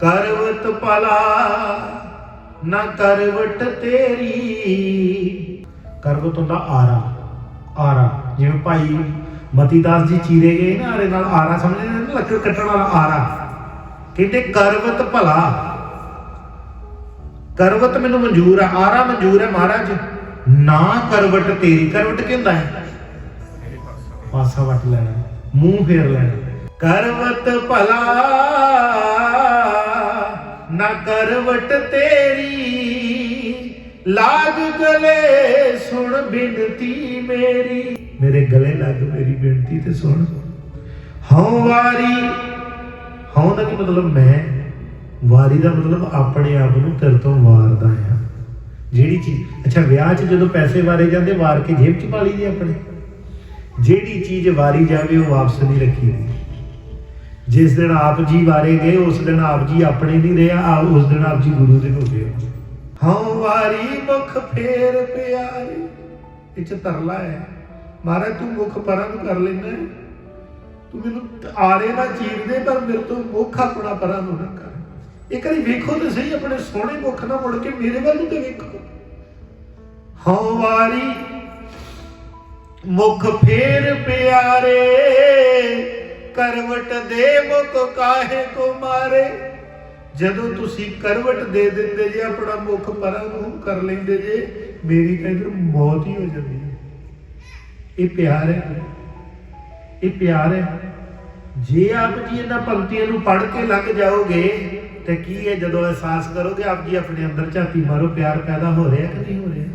ਕਰਵਤ ਭਲਾ, ਨਾ ਕਰਵਟ ਤੇਰੀ। ਕਰਵਤ ਹੁੰਦਾ ਆਰਾ ਆਰਾ। ਜਿਵੇਂ ਭਾਈ ਮਤੀਦਾਸ ਜੀ ਚੀਰੇ ਗਏ ਨਾ ਆਰੇ ਨਾਲ, ਆਰਾ ਸਮਝਦੇ ਨੇ ਲੱਕੜ ਕੱਟਣ ਵਾਲਾ ਆਰਾ। ਕਹਿੰਦੇ ਕਰਵਤ ਭਲਾ। ਕਰਵਤ ਮੈਨੂੰ ਮਨਜ਼ੂਰ ਆ, ਆਰਾ ਮਨਜ਼ੂਰ ਹੈ ਮਹਾਰਾਜ। ਨਾ ਕਰਵਟ ਤੇਰੀ, ਕਰਵਟ ਕੀ ਹੁੰਦਾ ਹੈ? ਪਾਸਾ ਵਟ ਲੈਣਾ, ਮੂੰਹ ਫੇਰ ਲੈਣਾ। ਕਰਵਤ ਭਲਾ। ਕਰਵਟ ਤੇਰੀ। ਲਾਗ ਗਲੇ ਸੁਣ ਬਿਨਤੀ ਮੇਰੀ। ਮੇਰੇ ਗਲੇ ਲੱਗ ਮੇਰੀ ਬੇਨਤੀ ਤੇ ਸੁਣ। ਹਉ ਵਾਰੀ, ਹਉ ਦਾ ਕੀ ਮਤਲਬ ਮੈਂ? ਵਾਰੀ ਦਾ ਮਤਲਬ ਆਪਣੇ ਆਪ ਨੂੰ ਤੇਰੇ ਤੋਂ ਵਾਰਦਾ ਆ ਜਿਹੜੀ ਚੀਜ਼, ਅੱਛਾ, ਵਿਆਹ 'ਚ ਜਦੋਂ ਪੈਸੇ ਵਾਰੇ ਜਾਂਦੇ, ਵਾਰ ਕੇ ਜੇਬ 'ਚ ਪਾ ਲਈਦੀ ਆਪਣੇ। ਜਿਹੜੀ ਚੀਜ਼ ਵਾਰੀ ਜਾਵੇ, ਉਹ ਵਾਪਸ ਨਹੀਂ ਰੱਖੀ ਦੀ। ਜਿਸ ਦਿਨ ਆਪ ਜੀ ਵਾਰੇ ਗਏ, ਉਸ ਦਿਨ ਆਪ ਜੀ ਆਪਣੇ ਨਹੀਂ ਰਿਹਾ ਉਸ ਦਿਨ ਆਪ ਜੀ ਗੁਰੂ ਦੇ ਹੋ ਗਏ ਹਉ ਵਾਰੀ ਮੁਖ ਫੇਰ ਪਿਆਰੇ, ਇਹ ਚ ਤਰਲਾ ਹੈ। ਮਹਾਰਾਜ, ਤੂੰ ਮੁਖ ਪਰਾਂ ਕਰ ਲੈਣਾ ਤੂੰ ਮੈਨੂੰ ਆਰੇ ਨਾ ਚੀਰ ਦੇ, ਪਰ ਮੇਰੇ ਤੋਂ ਮੁਖ ਆਪਣਾ ਪਰਾਂ ਨੂੰ ਨਾ ਕਰ। ਇੱਕ ਵਾਰੀ ਵੇਖੋ ਤੇ ਸਹੀ, ਆਪਣੇ ਸੋਹਣੇ ਮੁਖ ਨਾਲ ਮੁੜ ਕੇ ਮੇਰੇ ਵੱਲ ਨੂੰ ਤੇ ਵੇਖੋ। ਹਉ ਵਾਰੀ ਮੁਖ ਫੇਰ ਪਿਆਰੇ ਕਰਵਟ ਦੇ ਮੁਖ ਕਾਹੇ ਕੋ ਮਾਰੇ? ਜਦੋਂ ਤੁਸੀਂ ਕਰਵਟ ਦੇ ਦਿੰਦੇ ਜੇ, ਆਪਣਾ ਮੁਖ ਪਰਾਂ ਨੂੰ ਕਰ ਲੈਂਦੇ ਜੇ, ਮੇਰੀ ਤਾਂ ਇਧਰ ਮੌਤ ਹੀ ਹੋ ਜਾਂਦੀ ਹੈ। ਇਹ ਪਿਆਰ ਹੈ। ਇਹ ਪਿਆਰ ਹੈ। ਜੇ ਆਪ ਜੀ ਇਹਨਾਂ ਪੰਕਤੀਆਂ ਨੂੰ ਪੜ੍ਹ ਕੇ ਲੰਘ ਜਾਓਗੇ, ਤੇ ਕੀ ਹੈ ਜਦੋਂ ਅਹਿਸਾਸ ਕਰੋਗੇ, ਆਪ ਜੀ ਆਪਣੇ ਅੰਦਰ ਝਾਤੀ ਮਾਰੋ, ਪਿਆਰ ਪੈਦਾ ਹੋ ਰਿਹਾ ਕਿ ਨਹੀਂ ਹੋ ਰਿਹਾ?